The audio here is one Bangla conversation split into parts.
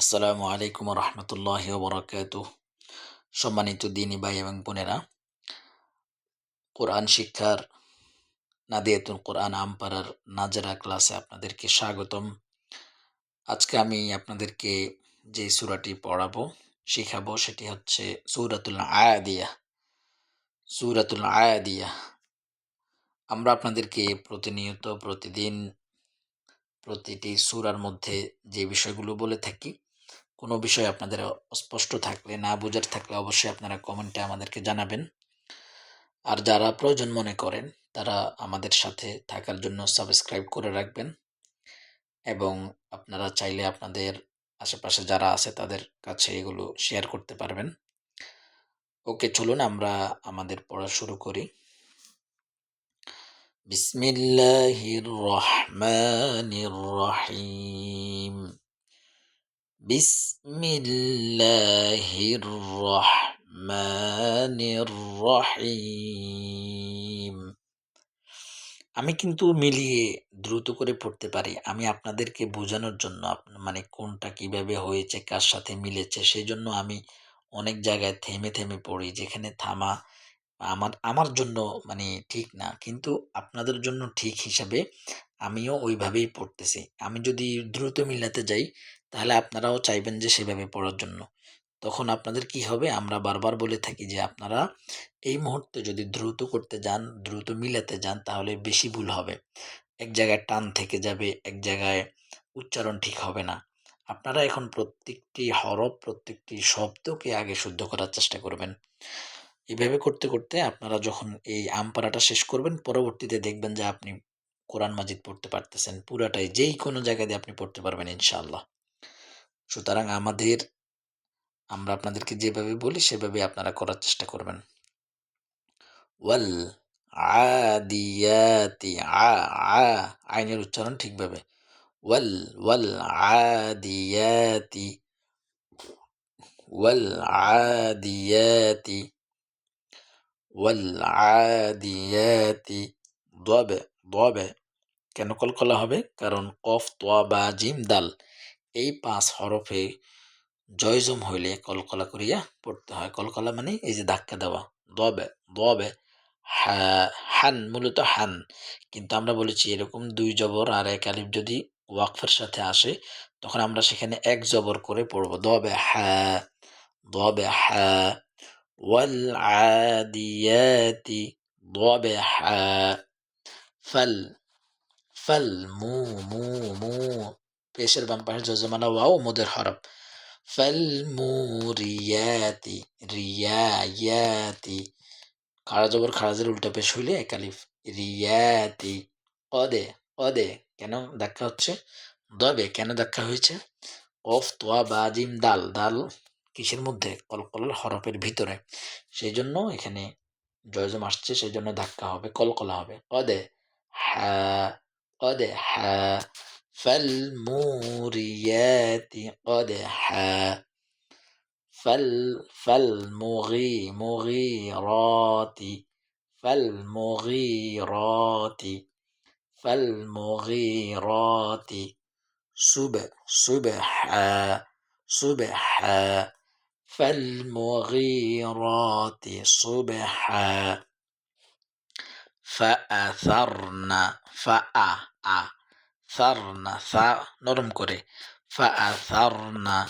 আসসালামু আলাইকুম রহমতুল্লাহ বরকাত সম্মানিত দিনী ভাই এবং বোনেরা, কোরআন শিক্ষার নাদিয়াতুল কোরআন আমপাড়ার নাজরা ক্লাসে আপনাদেরকে স্বাগতম। আজকে আমি আপনাদেরকে যে সুরাটি পড়াবো, শিখাবো, সেটি হচ্ছে সুরাতুল আয়াদিয়া। সুরাতুল আয়াদিয়া। আমরা আপনাদেরকে প্রতিনিয়ত, প্রতিদিন প্রতিটি সুরার মধ্যে যে বিষয়গুলো বলে থাকি কোনো বিষয় আপনাদের অস্পষ্ট থাকলে, না বোঝার থাকলে অবশ্যই আপনারা কমেন্টে আমাদেরকে জানাবেন। আর যারা প্রয়োজন মনে করেন, তারা আমাদের সাথে থাকার জন্য সাবস্ক্রাইব করে রাখবেন। এবং আপনারা চাইলে আপনাদের আশেপাশে যারা আছে, তাদের কাছে এগুলো শেয়ার করতে পারবেন। ওকে, চলুন আমরা আমাদের পড়া শুরু করি। বিসমিল্লাহির রহমানির রহিম। بسم الله الرحمن الرحيم আমি কিন্তু মিলিয়ে দ্রুত করে পড়তে পারি আমি আপনাদেরকে বোঝানোর জন্য মানে কোনটা কিভাবে হয়েছে কার সাথে মিলেছে সেই জন্য আমি অনেক জায়গায় থেমে থেমে পড়ি যেখানে থামা আমার আমার জন্য মানে ঠিক না কিন্তু আপনাদের জন্য ঠিক হিসাবে আমিও ওইভাবেই পড়তেছি আমি যদি দ্রুত মিলাতে যাই তাহলে আপনারাও চাইবেন যে সেভাবে পড়ার জন্য। তখন আপনাদের কি হবে? আমরা বারবার বলে থাকি যে আপনারা এই মুহূর্তে যদি দ্রুত করতে যান, দ্রুত মিলাতে যান, তাহলে বেশি ভুল হবে। এক জায়গায় টান থেকে যাবে, এক জায়গায় উচ্চারণ ঠিক হবে না। আপনারা এখন প্রত্যেকটি হরফ, প্রত্যেকটি শব্দকে আগে শুদ্ধ করার চেষ্টা করবেন। এভাবে করতে করতে আপনারা যখন এই আমপাড়াটা শেষ করবেন, পরবর্তীতে দেখবেন যে আপনি কোরআন মাজিদ পড়তে পারতেছেন। পুরাটাই যেই কোনো জায়গা দিয়ে আপনি পড়তে পারবেন ইনশাআল্লাহ। সুতরাং আমাদের, আমরা আপনাদেরকে যেভাবে বলি সেভাবে আপনারা করার চেষ্টা করবেন। ওয়াল আদিয়াতি আ আ, আইনের উচ্চারণ ঠিকভাবে। ওয়াল ওয়াল আদিয়াতি ওয়াল আদিয়াতি ওয়াল আদিয়াতি দবে দবে কেন কলকলা হবে? কারণ কফ তোয়া বা জিম, দাল। এই পাঁচ হরফে জয়জম হইলে কলকলা করিয়া পড়তে হয়। কলকলা মানে এই যে ধাক্কা দেওয়া। দবে দবে হান, মূলত হান। কিন্তু আমরা বলেছি এরকম দুই জবর আর এক আলিফ যদি ওয়াকফের সাথে আসে, তখন আমরা সেখানে এক জবর করে পড়ব। দবে, হা দবে, হা, ওয়াল আদিয়াতি, দবে, হা, ফাল ফাল, মু মু মু পেশের বাম পাশে যজমানা ওয়াও মোদের হরফ। ফালমুরিয়াতি রিয়ায়াতি। খাড়া জবর খারাজের উল্টা পেশ হইলে একালিফ রিয়াতি। কদে কদে কেন দেখা হচ্ছে? দবে, কেন দেখা হয়েছে? অফ, তোয়া, বা, জিম, দাল। দাল কিসের মধ্যে? কলকল হরফের ভিতরে। সেই জন্য এখানে জয়জম আসছে সেই জন্য ধাক্কা হবে, কলকলা হবে। কদে হ্যাঁ কদে হ্যাঁ। فالموريات قدحا. فال فالمغي مغيرات فالمغيرات فالمغيرات صبح صبحا. صبحا. فالمغيرات صبحا. فأثرن. فأ সারনা, সা নরম করে। ফা আসারনা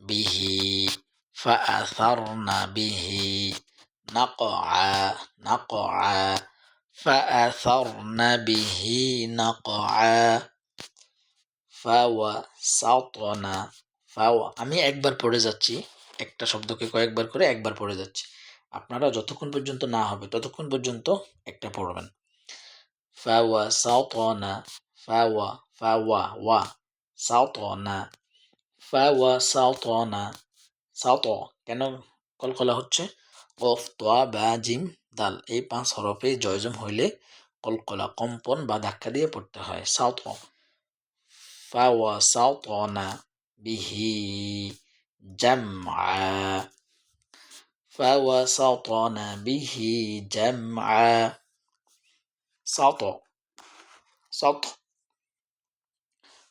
বিহি ফা আসারনা বিহি, নাকআ আ ফা আসারনা বিহি, নাকআ ফাওয়া ফা ফাওয়া। আমি একবার পড়ে যাচ্ছি, একটা শব্দকে কয়েকবার করে একবার পড়ে যাচ্ছি। আপনারা যতক্ষণ পর্যন্ত না হবে, ততক্ষণ পর্যন্ত একটা পড়বেন। ফাওয়া সাতনা ফাওয়া ফাওয়া ওয়া সাউতনা ফাওয়া সাউতনা সাউত কেন কলকলা হচ্ছে কফ তোয়া বা জিম দাল এই পাঁচ হরফে জয়জম হইলে কলকলা কম্পন বা ধাক্কা দিয়ে পড়তে হয় সাউত ফাওয়া সাউতনা বিহি জামআ فوسطن به جمعا سطع سطع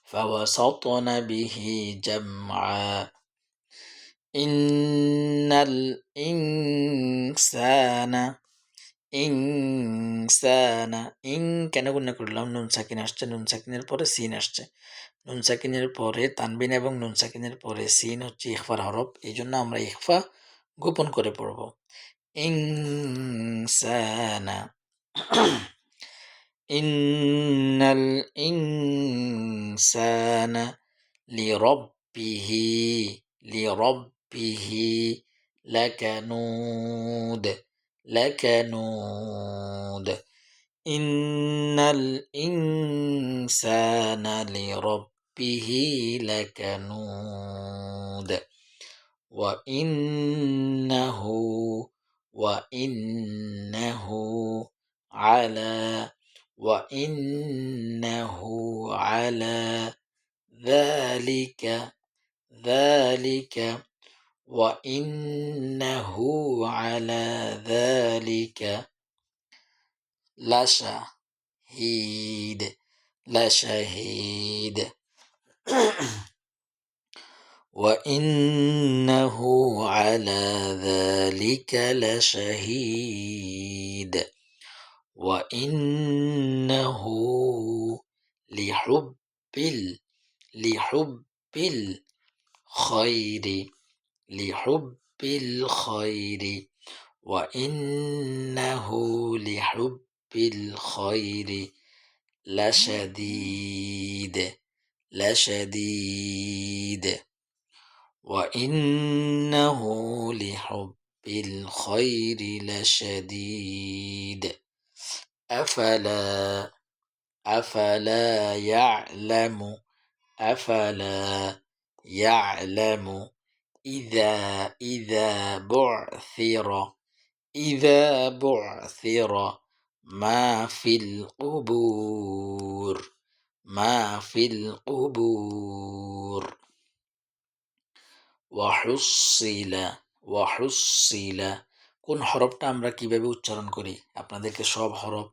فوسطن به جمعا إن الإنسان ইনসানা ইং কেন গুণা করলাম নুন সাকিন আসছে নুন সাকিনের পরে সিন আসছে নুন সাকিনের পরে তানবিন এবং নুন সাকিনের পরে সিন হচ্ছে ইখফার হরফ এই জন্য আমরা ইখফা গোপন করে পড়ব ইনসানা إن الإنسان لربه لربه لكنود لكنود. إن الإنسان لربه لكنود. وإنه وإنه على وإنه على ذلك ذلك وإنه على ذلك لشهيد لشهيد. وإنه على ذلك لشهيد. وإنه لحب لحب الخير لحب الخير. وإنه لحب الخير. لشديد لشديد وإنه لحب الخير. لشديد أفلا أفلا يعلم أفلا يعلم. إذا إذا بعثر إذا بعثر ما في القبور ما في القبور. وحصل وحصل কোন হরফটা আমরা কীভাবে উচ্চারণ করি? আপনাদেরকে সব হরফ,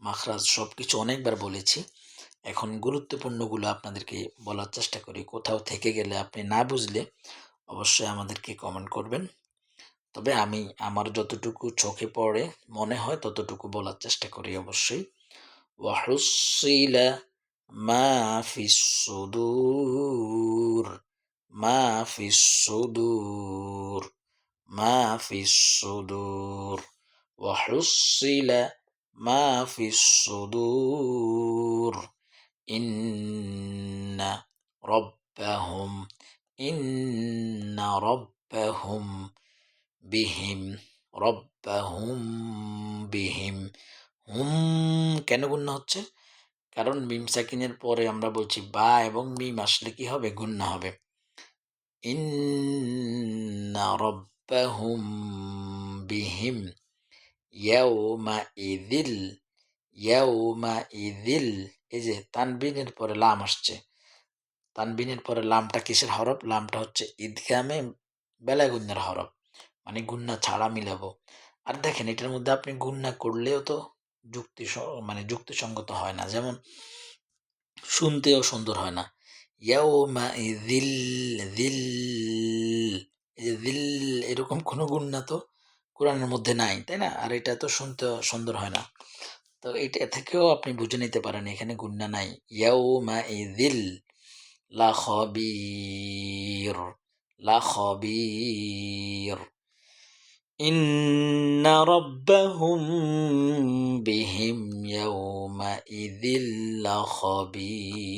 মাখরাজ সব কিছু অনেকবার বলেছি। এখন গুরুত্বপূর্ণগুলো আপনাদেরকে বলার চেষ্টা করি। কোথাও থেকে গেলে আপনি না বুঝলে অবশ্যই আমাদেরকে কমেন্ট করবেন। তবে আমি আমার যতটুকু চোখে পড়ে, মনে হয় ততটুকু বলার চেষ্টা করি অবশ্যই। ওয়াহুসিলা মা ফিসুদূর মা ফিসুদূর মা ফিসুদূর ওয়াহুসিলা মা ফিসুদূর إن ربهم إن ربهم بهم রব্বাহুম বিহিম হুম কেন গুন্না হচ্ছে কারণ মিম সাকিনের পরে আমরা বলছি বা এবং মিম আসলে কি হবে গুন্না হবে ইন্না রব্বাহুম বিহিম ইয়াউমা ইদিল ইয়াউমা ইদিল এই যে তানবিনের পরে লাম আসছে। তানবিনের পরে লামটা কিসের হরফ? লামটা হচ্ছে ঈদগামে বেলায় গুন্নার হরফ। মানে গুন্না ছাড়া মিলাবো। আর দেখেন, এটার মধ্যে আপনি গুন্না করলেও তো যুক্তি মানে যুক্তিসঙ্গত হয় না। যেমন, শুনতেও সুন্দর হয় না। ইয়াউমা দিল দিল এই যে দিল এরকম কোনো গুন্না তো কোরআনের মধ্যে নাই তাই না আর এটা তো শুনতে সুন্দর হয় না তো এটা থেকেও আপনি বুঝে নিতে পারেন এখানে গুন্না নাই ইয়াউমা ইদিল লা খবির লা খবির إن ربهم بهم يومئذ لخبير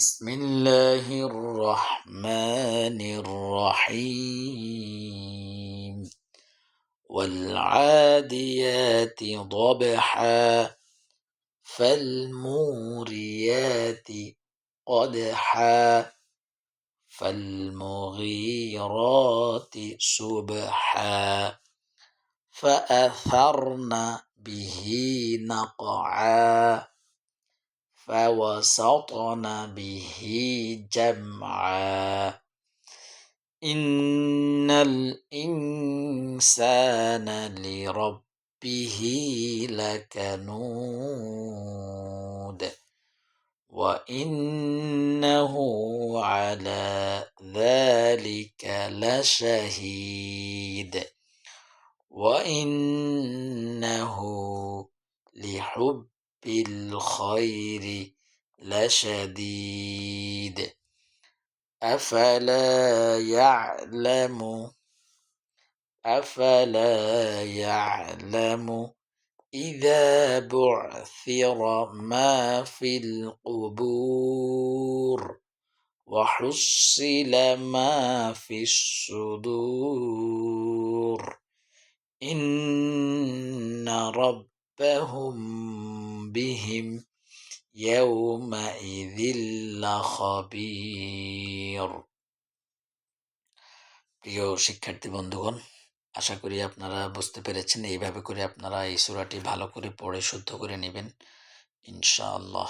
بسم الله الرحمن الرحيم. والعاديات ضبحا فالموريات قدحا فالمغيرات سبحا. فأثرن به نقعا. فوسطن به جمعا. إن الإنسان لربه لكنود وإنه على ذلك لشهيد. وإنه لحب الخير لشديد أفلا يعلم؟ أفلا يعلم؟ إذا بعثر ما في القبور وحصل ما في الصدور. إن ربهم بهم يومئذ لخبير প্রিয় শিক্ষার্থী বন্ধুগণ আশা করি আপনারা বুঝতে পেরেছেন এইভাবে করে আপনারা এই সূরাটি ভালো করে পড়ে শুদ্ধ করে নেবেন ইনশাআল্লাহ